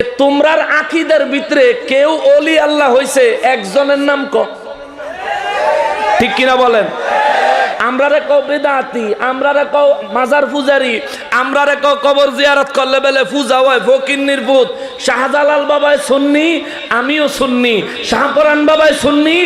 তোমরার আকিদের ভিতরে কেউ অলি আল্লাহ হইছে, একজনের নাম ক? ঠিক কিনা বলেন? আমরা কও বেদাতি আমরা কও মাজার পূজারি আমরা রে কও কবর জিয়ারত করলে বেলে পূজা হয়, ফকির নির্ভূত শাহজালাল বাবায় সুন্নি, আমিও সুন্নি। শাহপরান বাবায় সুন্নি,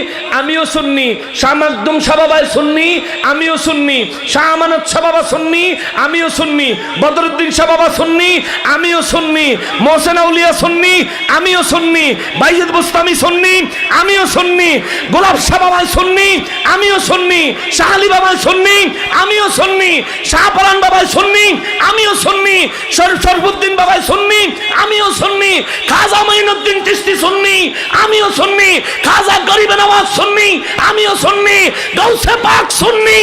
আমিও সুন্নি। শাহ মাকদুম শাহ বাবায় সুন্নি, আমিও সুন্নি। শাহ আমানত শাহ বাবা সুন্নি, আমিও সুন্নি। বদরুদ্দিন শাহ বাবা সুন্নি, আমিও সুন্নি। মোহসেন আউলিয়া সুন্নি, আমিও সুন্নি। বাইজিদ বুস্তামি সুন্নি, আমিও সুন্নি। গোলাপ শাহ বাবায় সুন্নি, আমিও সুন্নি। শাহ আলী বাবায় সুন্নি, আমিও সুন্নি শাহপরান বাবায় সুন্নি আমিও সুন্নি শরীফ শরফুদ্দিন বাবায় সুন্নি আমিও সুন্নি খাজা মাইনুদ্দিন চিস্তি সুন্নি আমিও সুন্নি খাজা গরিবে নওয়াজ সুন্নি আমিও সুন্নি গৌসে পাক সুন্নি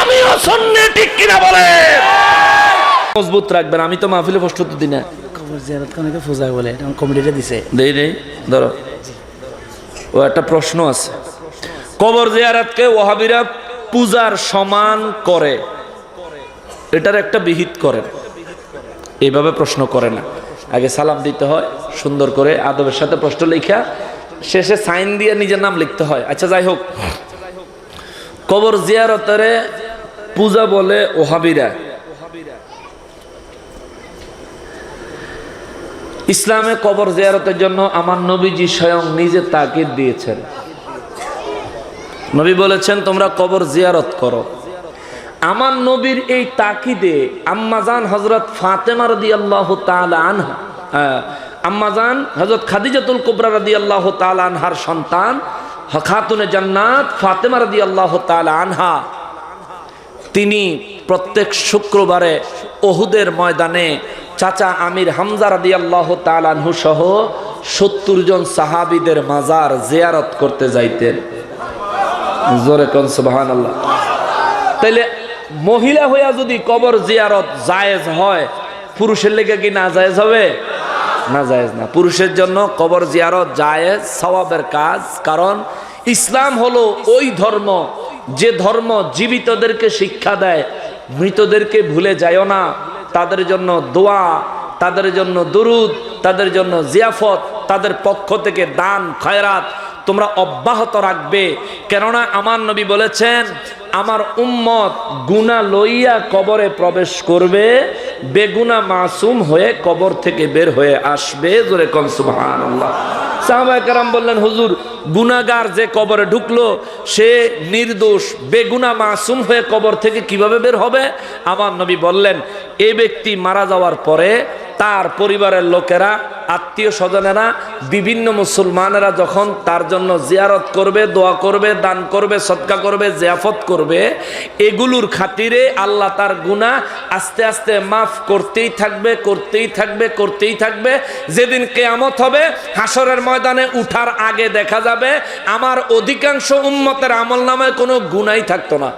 আমিও সুন্নি ঠিক কিনা বলে? মজবুত রাখবেন আমি তো মাহফিলে প্রস্তুত দিই না। কবর জিয়ারত বলে কমিটিটা দিছে। দেই দেই ধরো। ও একটা প্রশ্ন আছে। কবর জিয়ারাতকে ওহাবিরা পূজার সমান করে। এটার একটা বিহিত করেন। এইভাবে প্রশ্ন করে না। আগে সালাম দিতে হয়, সুন্দর করে আদবের সাথে প্রশ্ন লেখা শেষে সাইন দিয়ে নিজের নাম লিখতে হয়। আচ্ছা যাই হোক। কবর জিয়ারতের পূজা বলে ওহাবিরা। ইসলামে কবর জিয়ারতের জন্য আমার নবীজি স্বয়ং নিজে তাকিদ দিয়েছেন। নবী বলেছেন তোমরা কবর জিয়ারত করো। আমার নবীর এই তাকিদে আম্মাজান হজরত ফাতেমা রদি আল্লাহ আনহা আহ, আম্মাজান হজরত খাদিজাতুল কুবরা রদি আল্লাহ আনহার সন্তান হ- খাতুনে জান্নাত ফাতেমা রদি আল্লাহ আনহা তিনি প্রত্যেক শুক্রবারে ওহুদের ময়দানে চাচা আমির হামজা রাদি আল্লাহ তালানহু সহ সত্তর জন সাহাবিদের মাজার জিয়ারত করতে যাইতেন। জোরে কন সুবাহান আল্লাহ তাইলে মহিলা হইয়া যদি কবর জিয়ারত জায়েজ হয়, পুরুষের লেগে কি না জায়েজ হবে? না জায়েজ না। পুরুষের জন্য কবর জিয়ারত জায়েজ, সওয়াবের কাজ, কারণ ইসলাম হলো ওই ধর্ম, যে ধর্ম জীবিতদেরকে শিক্ষা দেয়। মৃতদেরকে ভুলে যায়ও না। তাদের জন্য দোয়া, তাদের জন্য দরুদ, তাদের জন্য জিয়াফত, তাদের পক্ষ থেকে দান, খয়রাত তোমরা অব্যাহত রাখবে। কেননা আমার নবী বলেছেন, আমার উম্মত গুনা লইয়া কবরে প্রবেশ করবে বেগুনা মাসুম হয়ে কবর থেকে বের হয়ে আসবে। জোরে কন, সুবহানাল্লাহ। সাহাবায়ে কেরাম বললেন, হুজুর গুনাগার যে কবরে ঢুকলো, সে নির্দোষ বেগুনা মাসুম হয়ে কবর থেকে কীভাবে বের হবে? আমার নবী বললেন এই ব্যক্তি মারা যাওয়ার পরে তার পরিবারের লোকেরা, আত্মীয় স্বজনেরা, বিভিন্ন মুসলমানেরা যখন তার জন্য জিয়ারত করবে, দোয়া করবে, দান করবে, সৎকা করবে, জিয়াফত করবে, এগুলোর খাতিরে আল্লাহ তার গুণা আস্তে আস্তে মাফ করতেই থাকবে করতেই থাকবে করতেই থাকবে। যেদিন কেয়ামত হবে হাসরের ময়দানে উঠার আগে দেখা যাবে, আমার অধিকাংশ উম্মতের আমল নামে কোনো গুণাই থাকতো না।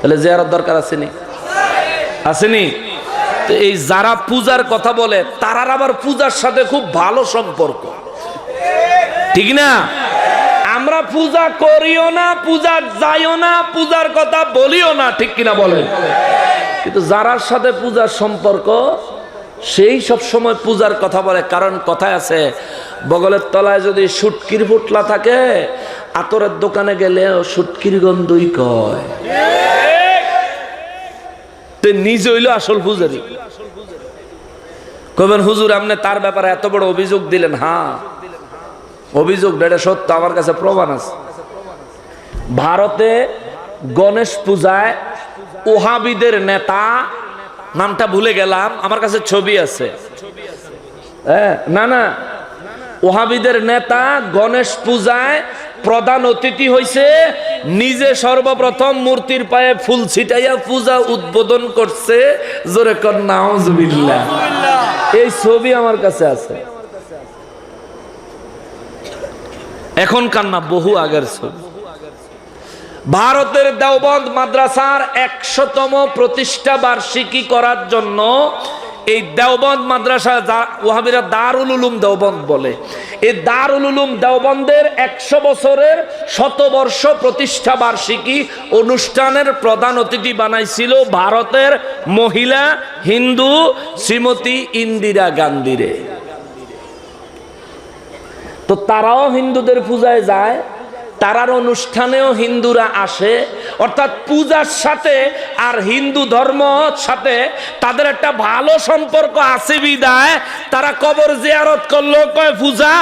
তাহলে জিয়ারত দরকার আসেনি আসেনি এই যারা পূজার কথা বলে, তারার আবার পূজার সাথে খুব ভালো সম্পর্ক। ঠিক না? আমরা পূজা করিও না, পূজা যাইও না, পূজার কথা বলিও না, ঠিক কিনা বলেন? কিন্তু যারার সাথে পূজার সম্পর্ক, সেই সব সময় পূজার কথা বলে। কারণ কথায় আছে, বগলের তলায় যদি সুটকির ফুটলা থাকে, আতরের দোকানে গেলে সুটকির গন্ধই কয়। তে নিজে হইল আসল পূজারি কবেন হুজুর আপনি তার ব্যাপারে এত বড় অভিযোগ দিলেন। হ্যাঁ অভিযোগ, এটা সত্য, আমার কাছে প্রমাণ আছে। ভারতে গণেশ পূজায় ওহাবিদের নেতা, নামটা ভুলে গেলাম, আমার কাছে ছবি আছে। হ্যাঁ না না, ওহাবিদের নেতা গণেশ পূজায় প্রধান অতিথি হইছে, নিজে সর্বপ্রথম মূর্তির পায়ে ফুল ছিটাইয়া পূজা উদ্বোধন করছে। জোরে নাউজুবিল্লাহ। এই ছবি আমার কাছে আছে। এখনকার না বহু আগের ছবি। ভারতের দেওবন্দ মাদ্রাসার একশোতম প্রতিষ্ঠা বার্ষিকী করার জন্য এই দেওবন্দ মাদ্রাসা ওহাবিরা দারুল উলুম দেওবন্দ বলে। এই দারুল উলুম দেওবন্দের একশো বছরের শতবর্ষ প্রতিষ্ঠা বার্ষিকী অনুষ্ঠানের প্রধান অতিথি বানাইছিল ভারতের মহিলা হিন্দু শ্রীমতী ইন্দিরা গান্ধীরে। তো তারাও হিন্দুদের পূজায় যায় তারার অনুষ্ঠানেও হিন্দুরা আসে। অর্থাৎ পূজার সাথে আর হিন্দু ধর্ম সাথে তাদের একটা ভালো সম্পর্ক আছে বিদায়। তারা কবর জিয়ারত করলেও কয় পূজা?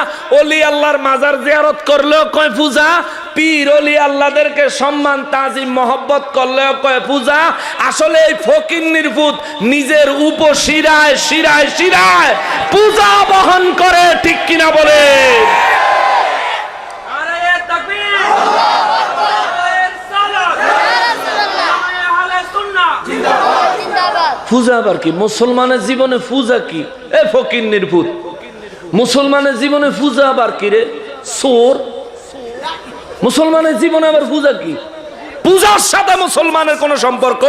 অলি আল্লাহর মাজার জিয়ারত করলেও কয় পূজা? পীর অলি আল্লাহদেরকে সম্মান, তাজিম, মহব্বত করলেও কয় পূজা? আসলে এই ফকির নির্ভূত নিজের উপশিরায়, শিরায় শিরায় পূজা বহন করে, ঠিক কিনা বলে পূজা আবার কি? মুসলমানের জীবনে পূজা কি? এ ফকির নির্ভূত। মুসলমানের জীবনে পূজা আবার কি রে? সোর মুসলমানের জীবনে আবার পূজা কি? পূজার সাথে মুসলমানের কোনো সম্পর্ক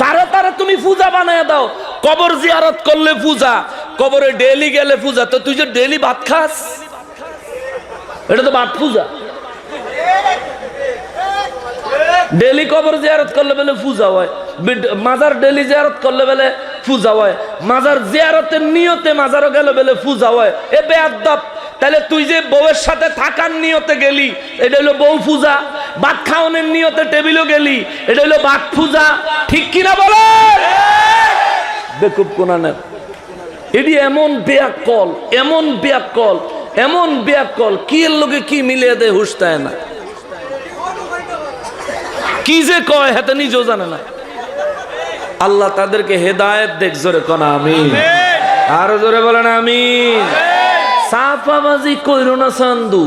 যারা তারা তুমি পূজা বানায় দাও। কবর জিয়ারত করলে পূজা, কবরে ডেলি গেলে পূজা। তো তুই যে ডেলি ভাত খাস? এটা তো ভাত পূজা। ডেলি কবর জিয়ারত করলে বেলে পূজা হয়। মাজার ডেলি জিয়ারত করলে বেলে পূজা হয় মাজার জিয়ারতের নিয়তে মাজারও গেলে বেলে পূজা হয় এ বেয়াদ্দপ তাহলে তুই যে বউয়ের সাথে থাকার নিয়তে গেলি, এটা হলো বউ পূজা। ভাত খাওয়ানোর নিয়তে টেবিলও গেলি, এটা হলো ভাত পূজা। ঠিক কিনা বলে? বেকুব কোনানের। এটি এমন বেয়াকল এমন বেয়াকল এমন বেয়াকল কি এর লোকে কি মিলিয়ে দেয় হুসতায় না। কি যে কয় হাতে নিজেও জানে না। আল্লাহ তাদেরকে হেদায়েত দেখ জোরে কনা আমি আরও জোরে বলেন আমি সাফাবাজি কইরো না সান্দু।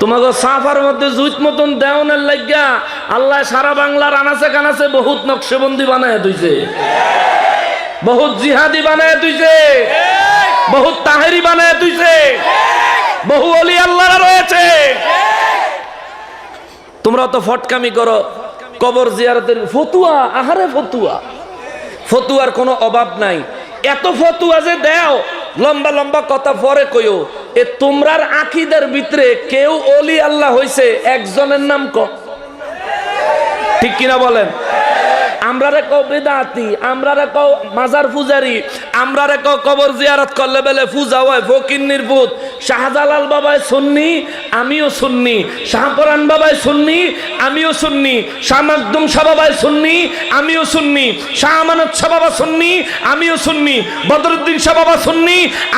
তোমাকে সাফার মধ্যে জুইত মতন দেওয়ানের লাগিয়া আল্লাহ সারা বাংলার আনাচে কানাচে বহুত নকশবন্দি বানায় তুইছে বহুত জিহাদি বানায় তুইছে বহুত তাহেরি বানায় তুইছে বহু অলি আল্লাহ রয়েছে। তোমরা তো ফটকামি করো। কবর জিয়ারতের ফতুয়া, আহারে ফতুয়া। ফতুয়ার কোনো অভাব নাই। এত ফতুয়া যে দেও, লম্বা লম্বা কথা পরে কইও, এ তোমরার আকিদের ভিতরে কেউ অলি আল্লাহ হইছে, একজনের নাম ক? ঠিক কিনা বলেন? আমরারে কও বেদাতি আমরা রে কও মাজার পূজারি, আমরারে কও কবর জিয়ারত করলে বেলে পূজা হয়, ফকির নির্ভূত শাহজালাল বাবাই সুন্নি আমিও সুন্নি শাহপরান বাবায় সুন্নি আমিও সুন্নি শাহ মাকদুম শাহ সুন্নি আমিও সুন্নি শাহ আমানত শাহ বাবা আমিও সুন্নি বদরুদ্দিন শাহ বাবা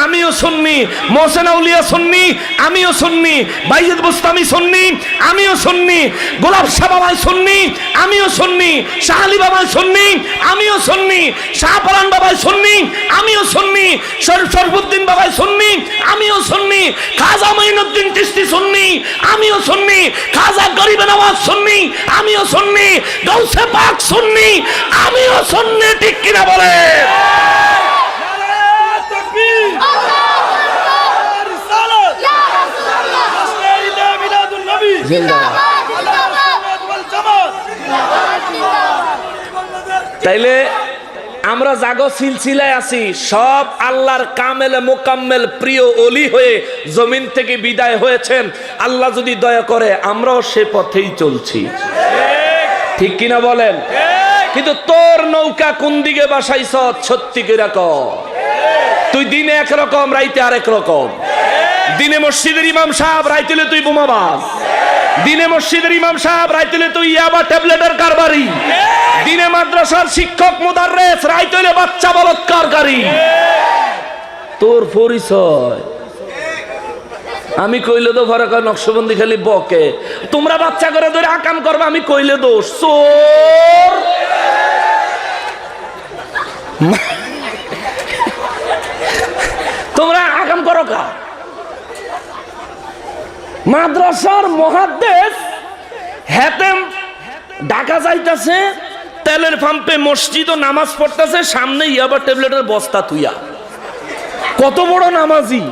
আমিও সুন্নি মোহসেন আউলিয়া সুন্নি আমিও সুন্নি বাইজিদ বুস্তামি সুন্নি আমিও সুন্নি গোলাপ শাহ বাবাই সুন্নি আমিও সুন্নি শাহ আলী বাবাই সুন্নি আমিও সুন্নি শাহপরান বাবাই সুন্নি আমিও সুন্নি শরীফ শরফুদ্দিন বাবাই সুন্নি আমিও সুন্নি খাজা মঈনুদ্দিন চিশতি সুন্নি আমিও সুন্নি খাজা গরিব নওয়াজ সুন্নি আমিও সুন্নি গৌসে পাক সুন্নি আমিও সুন্নি ঠিক কিনা বলে? ইয়া তাইলে আমরা জাগো সিলসিলায় আছি। সব আল্লাহর কামেলে মোকাম্মেল প্রিয় অলি হয়ে জমিন থেকে বিদায় হয়েছেন। আল্লাহ যদি দয়া করে, আমরাও সে পথেই চলছি। ঠিক কিনা বলেন? কিন্তু তোর নৌকা কোন দিকে বাসাইছ, সত্যি করে ক। তুই দিনে একরকম রাইতে আরেক রকম। দিনে মসজিদের ইমাম সাহেব রাইতেলে তুই বোমাবাজ। দিনে মসজিদের ইমাম সাহেব রাইতেলে তুই ইয়াবা ট্যাবলেটের কারবারি। দিনে মাদ্রাসার শিক্ষক মুদাররেস রাইতেলে বাচ্চা বলৎকারকারী তোর পরিচয়। আমি কইলে তো ভরা নকশবন্দি খালি বকে। তোমরা বাচ্চা করে ধরে আকাম করবে, আমি কইলে দোষ। চোর তোমরা আকাম করো কা? মাদ্রাসার মহাদেশ হেতেম ঢাকা যাইতাছে তেলের পাম্পে মসজিদ ও নামাজ পড়তেছে সামনে ইয়াবা ট্যাবলেটের বস্তা তুইয়া। কত বড় নামাজি,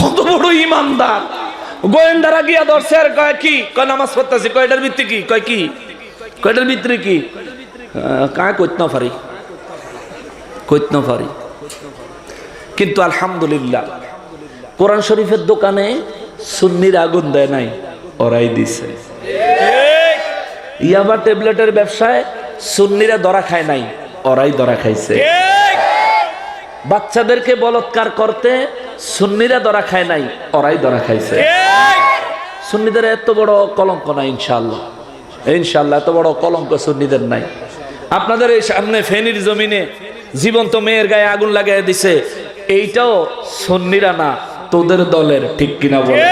কত বড় ইমানদার। গোয়েন্দারা গিয়া ধরছে আর কয়, কি? কয়, নামাজ পড়তেছে। কয়টার ভিত্তি কি? কয়, কি? কয়টার ভিতরে কি? কায় কইত না পারি। কইত না পারি। কিন্তু আলহামদুলিল্লাহ, কোরআন শরীফের দোকানে সুন্নির আগুন দেয় নাই, ওরাই দিছে। ইয়াবা ট্যাবলেটের ব্যবসায় সুন্নিরা দরা খায় নাই, ওরাই দরা খাইছে। বাচ্চাদেরকে বলৎকার করতে সুন্নিরা দরা খায় নাই, ওরাই দরা খাইছে। সুন্নিদের এত বড় কলঙ্ক নাই ইনশাল্লাহ ইনশাল্লাহ এত বড় কলঙ্ক সুন্নিদের নাই। আপনাদের এই সামনে ফেনীর জমিনে জীবন্ত মেয়ের গায়ে আগুন লাগাই দিছে, এইটাও সুন্নিরা না, তোদের দলের, ঠিক কিনা বলে